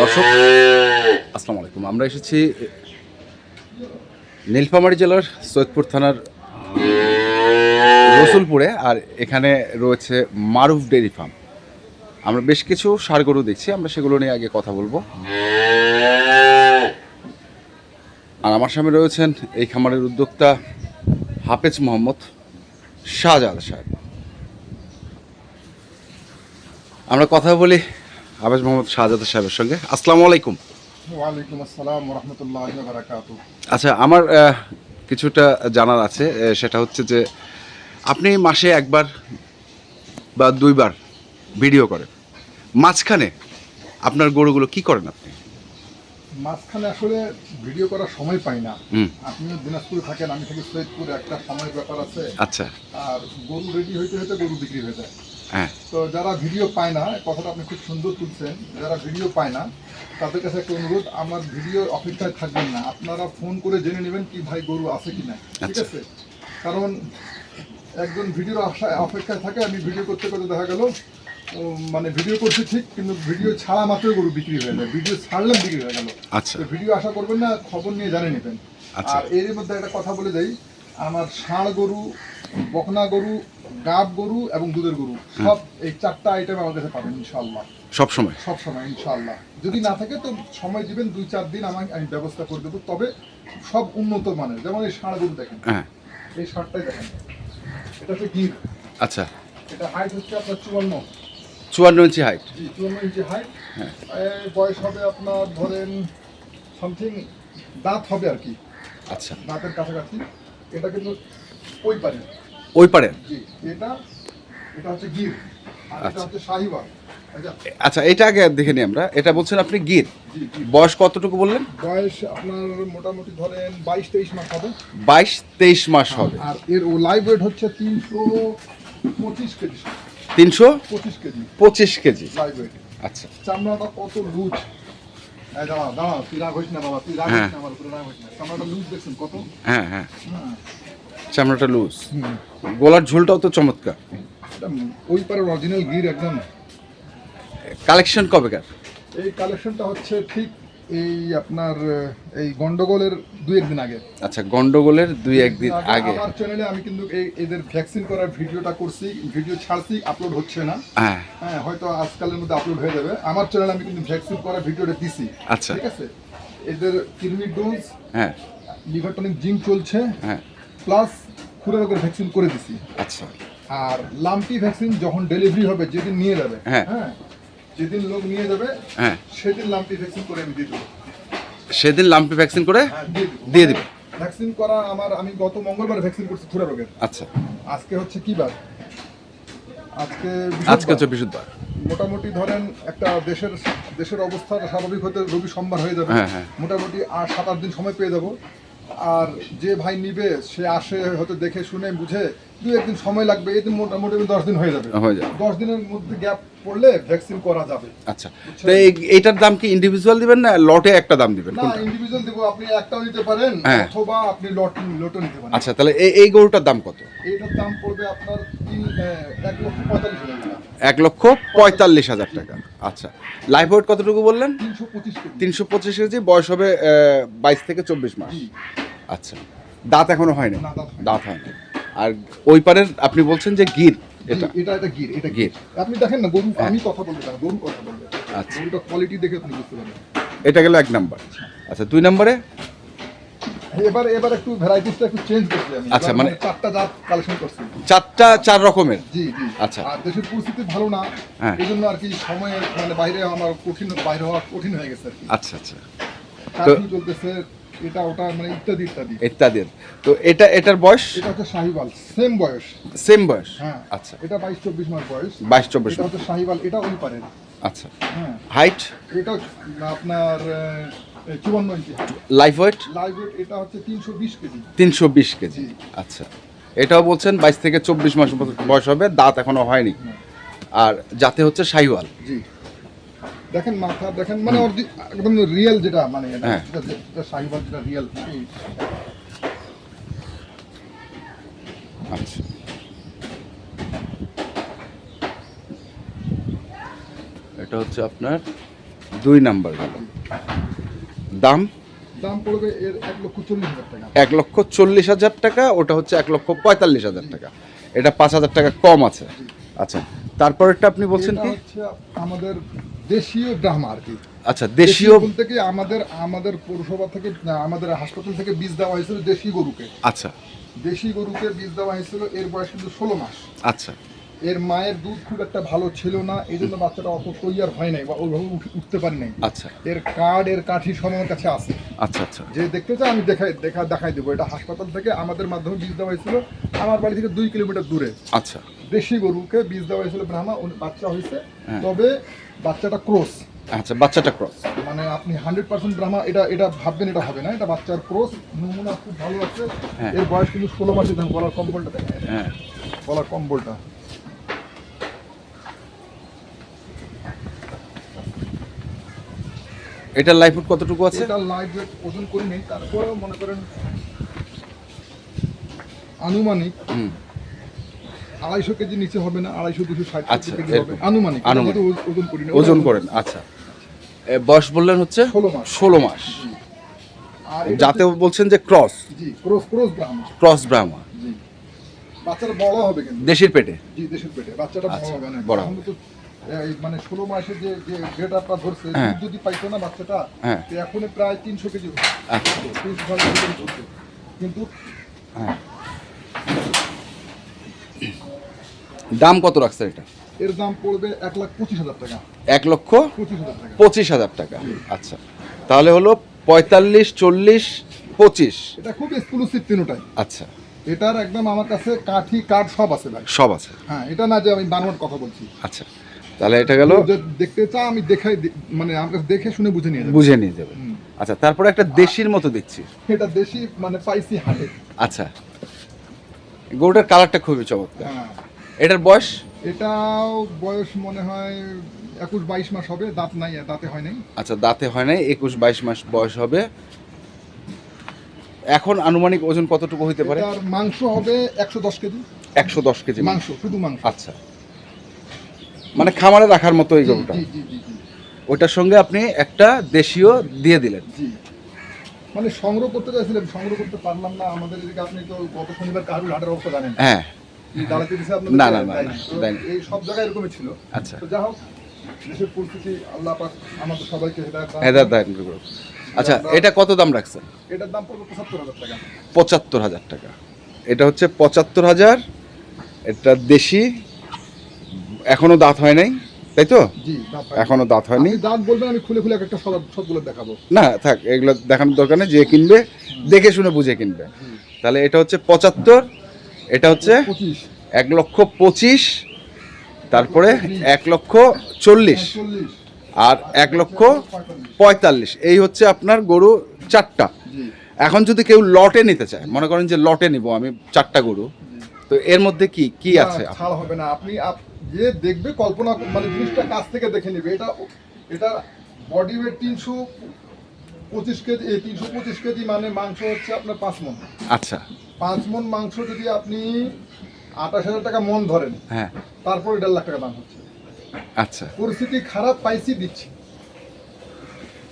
দর্শক, আসসালামু আলাইকুম। আমরা এসেছি নীলফামারী জেলার সৈয়দপুর থানার রসুলপুরে, আর এখানে রয়েছে মারুফ ডেয়ারি ফার্ম। আমরা বেশ কিছু ষাড় গরু দেখছি, আমরা সেগুলো নিয়ে আগে কথা বলব। আর আমার সামনে রয়েছেন এই খামারের উদ্যোক্তা হাফেজ মোহাম্মদ শাহজাহান সাহেব। আমরা কথা বলি আবেশ মোহাম্মদ শাহজাদ সাহেবের সঙ্গে। আসসালামু আলাইকুম। ওয়ালাইকুম আসসালাম রহমতুল্লাহ আচ্ছা আমার কিছুটা জানার আছে সেটা হচ্ছে যে আপনি মাসে একবার বা দুইবার ভিডিও করেন। মাঝখানে আপনার গরুগুলো কি করেন আপনি? মাঝখানে আসলে ভিডিও করার সময় পাই না। আপনিও দিনাজপুরে থাকেন আমি থাকি সৈয়দপুরে একটা সময় ব্যাপার আছে। আচ্ছা। আর গরু রেডি হইতে হইতে গরু বিক্রি হয়ে যায়। হ্যাঁ। তো যারা ভিডিও পায় না কথাটা আপনি খুব সুন্দর তুলছেন যারা ভিডিও পায় না তাদের কাছে একটা অনুরোধ আমার ভিডিও অপেক্ষায় থাকবেন না। আপনারা ফোন করে জেনে নেবেন কি ভাই গরু আছে কি না ঠিক আচ্ছা। আছে? কারণ একজন ভিডিওর আশায় অপেক্ষায় থাকে আমি ভিডিও করতে করতে দেখা গেল মানে ভিডিও করছি ঠিক কিন্তু ভিডিও ছাড়া মাত্র গরু বিক্রি হয়ে যায়। ভিডিও ছাড়লাম বিক্রি হয়ে গেল। আচ্ছা। ভিডিও আশা করবেন না খবর নিয়ে জানে নেবেন। আচ্ছা। আর এর মধ্যে একটা কথা বলে যাই আমার ষাঁড় গরু বকনা গরু গাব গরু এবং দুধের গরু সব এই চারটা আইটেম আমার কাছে পাবেন ইনশাল্লাহ সব সময়? সব সময় ইনশাল্লাহ যদি না থাকে তো সময় দিবেন দুই চার দিন আমাকে আমি ব্যবস্থা করে দেবো। তবে সব উন্নত মানের যেমন এই ষাঁড় গরু দেখেন। হ্যাঁ। এই ষাঁড়টাই দেখেন। এটা হচ্ছে গির। আচ্ছা। এটা হাইট হচ্ছে আপনার চুয়ান্ন। চুয়ান্ন ইঞ্চি হাইট জি চুয়ান্ন ইঞ্চি হাইট হ্যাঁ। বয়স হবে আপনার ধরেন সামথিং দাঁত হবে আর কি। আচ্ছা। দাঁতের কাছাকাছি। এটা কিন্তু ওই পারে। ওই পারে? জি এটা এটা হচ্ছে গির। আর এটা আচ্ছা। হচ্ছে শাহিওয়াল। আচ্ছা, আচ্ছা এটা আগে দেখে নিই আমরা। এটা বলছেন আপনি গির। বয়স কতটুকু বললেন? বয়স আপনার মোটামুটি ধরেন বাইশ তেইশ মাস হবে। বাইশ তেইশ মাস হবে। আর এর লাইভ ওয়েট হচ্ছে তিনশো পঁচিশ কেজি। তিনশো? পঁচিশ কেজি। পঁচিশ কেজি। আচ্ছা। চামড়াটা কত লুজ? এই দাঁড়া দাঁড়া তুই রাগ হইস না বাবা তুই রাগ হ্যাঁ। হইস না আমার উপরে রাগ হইস না। চামড়াটা লুজ দেখছেন কত? হ্যাঁ হ্যাঁ। হ্যাঁ। চামড়াটা লুজ। গোলার ঝোলটাও তো চমৎকার। ওই পারে অরিজিনাল গির একদম। কালেকশন কবেকার? এই কালেকশনটা হচ্ছে ঠিক এই আপনার এই গন্ডগোলের দুই একদিন আগে। আচ্ছা গন্ডগোলের দুই একদিন আগে আমার চ্যানেলে আমি কিন্তু এই এদের ভ্যাকসিন করার ভিডিওটা করছি ভিডিও ছাড়ছি আপলোড হচ্ছে না। হ্যাঁ। হ্যাঁ হয়তো আজকালের মধ্যে আপলোড হয়ে যাবে। আমার চ্যানেলে আমি কিন্তু ভ্যাকসিন করার ভিডিওটা দিছি। আচ্ছা। ঠিক আছে? এদের কিডনি ডোজ হ্যাঁ। লিভার টনিক জিঙ্ক চলছে। হ্যাঁ। প্লাস খুরা রোগের ভ্যাকসিন করে দিছি। আচ্ছা। আর লাম্পি ভ্যাকসিন যখন ডেলিভারি হবে যেদিন নিয়ে যাবে। হ্যাঁ। যেদিন লোক নিয়ে যাবে হ্যাঁ। সেদিন লাম্পি ভ্যাকসিন করে আমি দিয়ে দেবো। সেদিন লাম্পি ভ্যাকসিন করে হ্যাঁ, দিয়ে দিবে। ভ্যাকসিন করা আমার আমি গত মঙ্গলবার ভ্যাকসিন করছি খুরা রোগের। আচ্ছা। আজকে হচ্ছে কি বার? আজকে আজকে হচ্ছে বৃহস্পতিবার। বৃহস্পতিবার মোটামুটি ধরেন একটা দেশের দেশের অবস্থা স্বাভাবিক হতে রবি সোমবার হয়ে যাবে। হ্যাঁ, হ্যাঁ। মোটামুটি আর সাত আট দিন সময় পেয়ে যাব। আর যে ভাই নিবে সে আসে হয়তো দেখে শুনে বুঝে দু একদিন সময় লাগবে এই মোটামুটি দশ দিন হয়ে যাবে। দশ দিনের মধ্যে গ্যাপ পড়লে ভ্যাকসিন করা যাবে। আচ্ছা তো এইটার দাম কি ইন্ডিভিজুয়াল দিবেন না লটে একটা দাম দিবেন? না ইন্ডিভিজুয়াল দেবো আপনি একটাও নিতে পারেন হ্যাঁ। অথবা আপনি লট লটও নিতে পারেন। আচ্ছা তাহলে এই এই গরুটার দাম কত? এইটার দাম পড়বে আপনার তিন এক লক্ষ পঁয়তাল্লিশ হাজার টাকা। এক লক্ষ পঁয়তাল্লিশ হাজার টাকা। আচ্ছা লাইফ ওয়েট কতটুকু বললেন? তিনশো পঁচিশ কেজি। তিনশো পঁচিশ কেজি বয়স হবে বাইশ থেকে চব্বিশ মাস। আচ্ছা। দাঁত এখনও হয়নি? না, দাঁত হয়নি। আর ওই পারের আপনি বলছেন যে গির এটা? এটা এটা গির এটা গির। আপনি দেখেন না গরু আমি কথা বলতে পারি গরু কথা বলবে আচ্ছা। গরুটা কোয়ালিটি দেখে আপনি বুঝতে পারবেন। এটা গেল এক নাম্বার। আচ্ছা দুই নম্বরে? এবার এবার একটু ভ্যারাইটিসটা একটু চেঞ্জ করছি আমি। আচ্ছা, মানে- চারটা জাত কালেকশন করছি। চারটা চার রকমের? জি জি। আচ্ছা। আর দেশের পরিস্থিতি ভালো না হ্যাঁ। এই জন্য আর কি সময়ে মানে বাইরে আমার কঠিন বাইরে হওয়া কঠিন হয়ে গেছে আর কি। আচ্ছা আচ্ছা। চলতেছে এটা ওটা মানে ইত্যাদি ইত্যাদি। ইত্যাদির তো এটা এটার বয়স? এটা হচ্ছে শাহিওয়াল সেম বয়স। সেম বয়স? হ্যাঁ। আচ্ছা। এটা বাইশ চব্বিশ মাস বয়স। বাইশ চব্বিশ এটা হচ্ছে শাহিওয়াল এটা ওই পারেন আচ্ছা। হ্যাঁ। হাইট এটা আপনার চুয়ান্ন inch. Life weight live weight এটা হচ্ছে তিনশো বিশ কেজি। তিনশো বিশ কেজি। আচ্ছা। এটাও বলছেন বাইশ থেকে চব্বিশ মাস বয়স হবে দাঁত এখনও হয়নি। আর যাতে হচ্ছে শাহিওয়াল। জি। দেখেন মাথা দেখেন মানে অরিজি- একদম রিয়েল যেটা মানে হ্যাঁ। যেটা যেটা যেটা রিয়েল আচ্ছা। এটা হচ্ছে আপনার দুই নাম্বার গেল। দাম? দাম পড়বে এর এক লক্ষ চল্লিশ হাজার টাকা। এক লক্ষ চল্লিশ হাজার টাকা ওটা হচ্ছে এক লক্ষ পঁয়তাল্লিশ হাজার টাকা। এটা পাঁচ হাজার টাকা কম আছে। আচ্ছা তারপরেরটা আপনি বলছেন কি? আমাদের দেশীয় ড্রাম আর কি। আচ্ছা দেশীয় বলতে কি আমাদের আমাদের পৌরসভা থেকে আমাদের হাসপাতাল থেকে বীজ দেওয়া হয়েছিল দেশি গরুকে। আচ্ছা। দেশি গরুকে বীজ দেওয়া হয়েছিল এর বয়স কিন্তু ষোলো মাস। আচ্ছা। এর মায়ের দুধ খুব একটা ভালো ছিল না এই জন্য বাচ্চাটা অত তৈয়ার হয় নাই বা ওইভাবে উঠতে পারি নাই। আচ্ছা। এর কার্ড এর কাঠি সব আমার কাছে আছে। আচ্ছা আচ্ছা। যে দেখতে চাই আমি দেখাই দেখা দেখাই দেবো। এটা হাসপাতাল থেকে আমাদের মাধ্যমে বীজ দেওয়া হয়েছিল। আমার বাড়ি থেকে দুই কিলোমিটার দূরে। আচ্ছা। দেশি গরুকে বীজ দেওয়া হয়েছিল ব্রাহ্মা বাচ্চা হয়েছে। হ্যাঁ। তবে বাচ্চাটা ক্রস। আচ্ছা বাচ্চাটা ক্রস। মানে আপনি হান্ড্রেড পার্সেন্ট ব্রাহ্মা এটা এটা ভাববেন এটা হবে না। এটা বাচ্চার ক্রস নমুনা খুব ভালো আছে। হ্যাঁ। এর বয়স কিন্তু ষোলো মাসে দেন গলার কম্বলটা দেখেন হ্যাঁ। গলার কম্বলটা। এটার লাইফ কতটুকু আছে? এটা ওয়েট ওজন করি নেই তারপরেও মনে করেন আনুমানিক আড়াইশো কেজি নিচে হবে না আড়াইশো দুশো ষাট আচ্ছা, কেজি হবে। আনুমানিক ওজন করি ওজন করেন আচ্ছা। বয়স বললেন হচ্ছে? 16 মাস। ষোলো মাস। যাতে বলছেন যে ক্রস জি cross cross Brahma cross Brahma জি। বাচ্চাটা বড় হবে কিন্তু। দেশির পেটে? জি দেশের পেটে। বাচ্চাটা বড় আচ্ছা, হবে না। বড় মানে ষোলো মাসে যে যে গ্রেড আপটা ধরছে হ্যাঁ। যদি পাইতো না বাচ্চাটা হ্যাঁ। তো এখন প্রায় তিনশো কেজি আচ্ছা। তিনশো কেজি ধরছে কিন্তু হ্যাঁ। দাম কত রাখছেন এটা? এর দাম পড়বে এক লাখ পঁচিশ হাজার টাকা। এক লক্ষ পঁচিশ হাজার টাকা। পঁচিশ হাজার টাকা। আচ্ছা। তাহলে হলো পঁয়তাল্লিশ চল্লিশ পঁচিশ। এটা খুব এক্সক্লুসিভ তিনটাই আচ্ছা। এটার একদম আমার কাছে কাঠি কাঠ সব আছে ভাই। সব আছে। হ্যাঁ এটা না যে আমি বানোয়ার কথা বলছি। আচ্ছা। তাহলে এটা গেল। দেখতে চা আমি দেখাই মানে আমার কাছে দেখে শুনে বুঝে নিয়ে যাব বুঝে নিয়ে যাবে আচ্ছা তারপরে একটা দেশির মতো দেখছি। এটা দেশি মানে পাইছি হাটে। আচ্ছা। গরুটার কালারটা খুবই চমৎকার। হ্যাঁ। এটার বয়স? এটাও বয়স মনে হয় একুশ বাইশ মাস হবে দাঁত নাই দাঁতে হয় নাই। আচ্ছা দাঁতে হয় নাই একুশ বাইশ মাস বয়স হবে। এখন আনুমানিক ওজন কতটুকু হইতে পারে? মাংস হবে একশো দশ কেজি। একশো দশ কেজি মাংস শুধু মাংস। আচ্ছা। মানে খামারে রাখার মতো এই গরুটা। ওটার সঙ্গে আপনি একটা দেশীয় দিয়ে দিলেন। মানে সংগ্রহ করতে চাইছিলাম সংগ্রহ করতে পারলাম না। আমাদের এদিকে আপনি তো গত শনিবার কারুল হাটের অবস্থা জানেন হ্যাঁ। না, না, না, না, এই সব জায়গায় এরকমই ছিল। আচ্ছা। তো যা হোক দেশের পরিস্থিতি আল্লাহ পাক আমাদের সবাইকে হেদায়েত দান করুন। আচ্ছা এটা কত দাম রাখছেন? এটার দাম পড়বে পঁচাত্তর হাজার টাকা। পঁচাত্তর হাজার টাকা। এটা হচ্ছে পঁচাত্তর হাজার এটা দেশি এখনও দাঁত হয় নাই তাই তো? এখনও দাঁত হয়নি। দাঁত বলবেন আমি খুলে খুলে একটা সব সবগুলো দেখাবো। না থাক এগুলো দেখানোর দরকার নেই যে কিনবে দেখে শুনে বুঝে কিনবে। তাহলে এটা হচ্ছে পঁচাত্তর এটা হচ্ছে এক লক্ষ পঁচিশ তারপরে এক লক্ষ চল্লিশ। আর এক লক্ষ পঁয়তাল্লিশ এই হচ্ছে আপনার গরু চারটা। এখন যদি কেউ লটে নিতে চায় মনে করেন যে লটে নিব আমি চারটা গরু তো এর মধ্যে কি কি আছে? ছাড় হবে না। আপনি আপ- যে দেখবে কল্পনা মানে জিনিসটা কাছ থেকে দেখে নেবে। এটা এটা বডি ওয়েট তিনশো পঁচিশ কেজি এই তিনশো পঁচিশ কেজি মানে মাংস হচ্ছে আপনার পাঁচ মন আচ্ছা। পাঁচ মন মাংস যদি আপনি আঠাশ হাজার টাকা মন ধরেন হ্যাঁ। তারপর দেড় লাখ টাকা দাম হচ্ছে। আচ্ছা। পরিস্থিতি খারাপ পাইছি দিচ্ছি।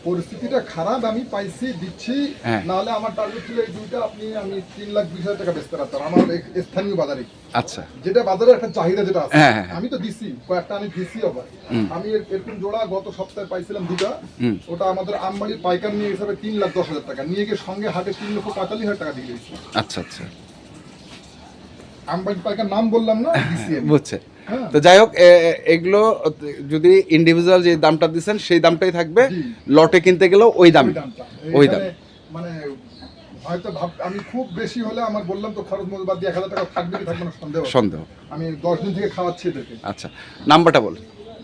পরিস্থিতিটা খারাপ আমি পাইছি দিচ্ছি। হ্যাঁ। নাহলে আমার টার্গেট ছিল এই দুইটা আপনি আমি তিন লাখ বিশ হাজার টাকা বেচতে পারতাম। আমার স্থানীয় বাজারে। আচ্ছা। যেটা বাজারে একটা চাহিদা যেটা আছে হ্যাঁ, হ্যাঁ। আমি তো দিছি কয়েকটা আমি দিছি আবার। আমি এরকম জোড়া গত সপ্তাহে পাইছিলাম দুটা ওটা আমাদের আমবাড়ির পাইকার নিয়ে হিসাবে তিন লাখ দশ হাজার টাকা। নিয়ে গিয়ে সঙ্গে হাটে তিন লক্ষ পঁয়তাল্লিশ হাজার টাকা দিয়ে দিয়েছি। আচ্ছা আচ্ছা। আমবাড়ির পাইকার নাম বললাম না বুঝছে। তো যাই হোক এগুলো যদি ইন্ডিভিজুয়াল যে দামটা দিচ্ছেন সেই দামটাই থাকবে। লটে কিনতে গেলেও ওই দাম। ওই দাম। মানে হয়তো ভাব আমি খুব বেশি হলে আমার বললাম তো খরচ মজুরি বাদ দিয়ে এক হাজার টাকা থাকবে কি থাকবে না সন্দেহ। সন্দেহ। আমি দশ দিন থেকে খাওয়াচ্ছি এদেরকে। আচ্ছা নাম্বারটা বল।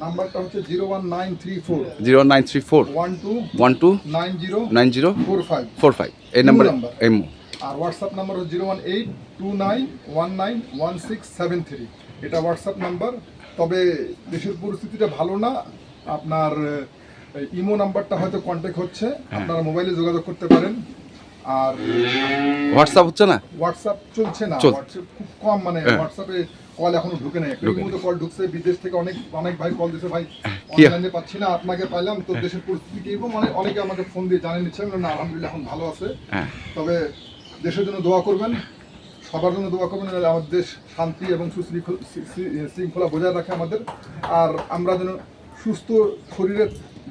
নাম্বারটা হচ্ছে zero one nine three four. Zero nine three four. One two one two nine zero nine zero four five. Four five. এই নাম্বারে। এই আর হোয়াটসঅ্যাপ নাম্বার হচ্ছে zero one eight two nine one nine one six seven three. এটা WhatsApp number তবে দেশের পরিস্থিতিটা ভালো না। আপনার ইমো নাম্বারটা হয়তো কন্ট্যাক্ট হচ্ছে আপনারা মোবাইলে যোগাযোগ করতে পারেন। আর হোয়াটসঅ্যাপ হচ্ছে না? হোয়াটসঅ্যাপ চলছে না। হোয়াটসঅ্যাপ খুব কম মানে হ্যাঁ। হোয়াটসঅ্যাপে কল এখনও ঢুকে নাই। একটা ঢুকে মতো কল ঢুকছে বিদেশ থেকে অনেক অনেক ভাই কল দিছে ভাই অনলাইনে পাচ্ছি না আপনাকে পাইলাম তো দেশের পরিস্থিতি কি? এবং অনেক অনেকে আমাকে ফোন দিয়ে জানিয়ে নিচ্ছে না আলহামদুলিল্লাহ এখন ভালো আছে। হ্যাঁ। তবে দেশের জন্য দোয়া করবেন। সবার জন্য দোয়া করবেন আমাদের দেশ শান্তি এবং সুশৃঙ্খল বজায় রাখে আমাদের। আর আমরা যেন সুস্থ শরীরে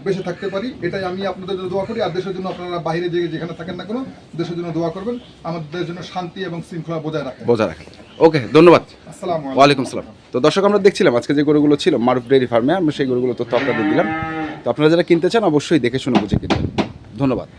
বেঁচে থাকতে পারি এটাই আমি আপনাদের জন্য দোয়া করি। আর দেশের জন্য আপনারা বাইরে যে যেখানে থাকেন না কোনো দেশের জন্য দোয়া করবেন। আমাদের জন্য শান্তি এবং শৃঙ্খলা বজায় রাখে। বজায় রাখেন ওকে ধন্যবাদ। আসসালামু আলাইকুম। ওয়ালাইকুম সালাম। তো দর্শক আমরা দেখছিলাম আজকে যে গরুগুলো ছিল মারুফ ডেয়ারি ফার্মে আমরা সেই গরুগুলো তথ্য আপনাদের দিলাম। তো আপনারা যারা কিনতে চান অবশ্যই দেখে শুনে বুঝে কিনবেন। ধন্যবাদ।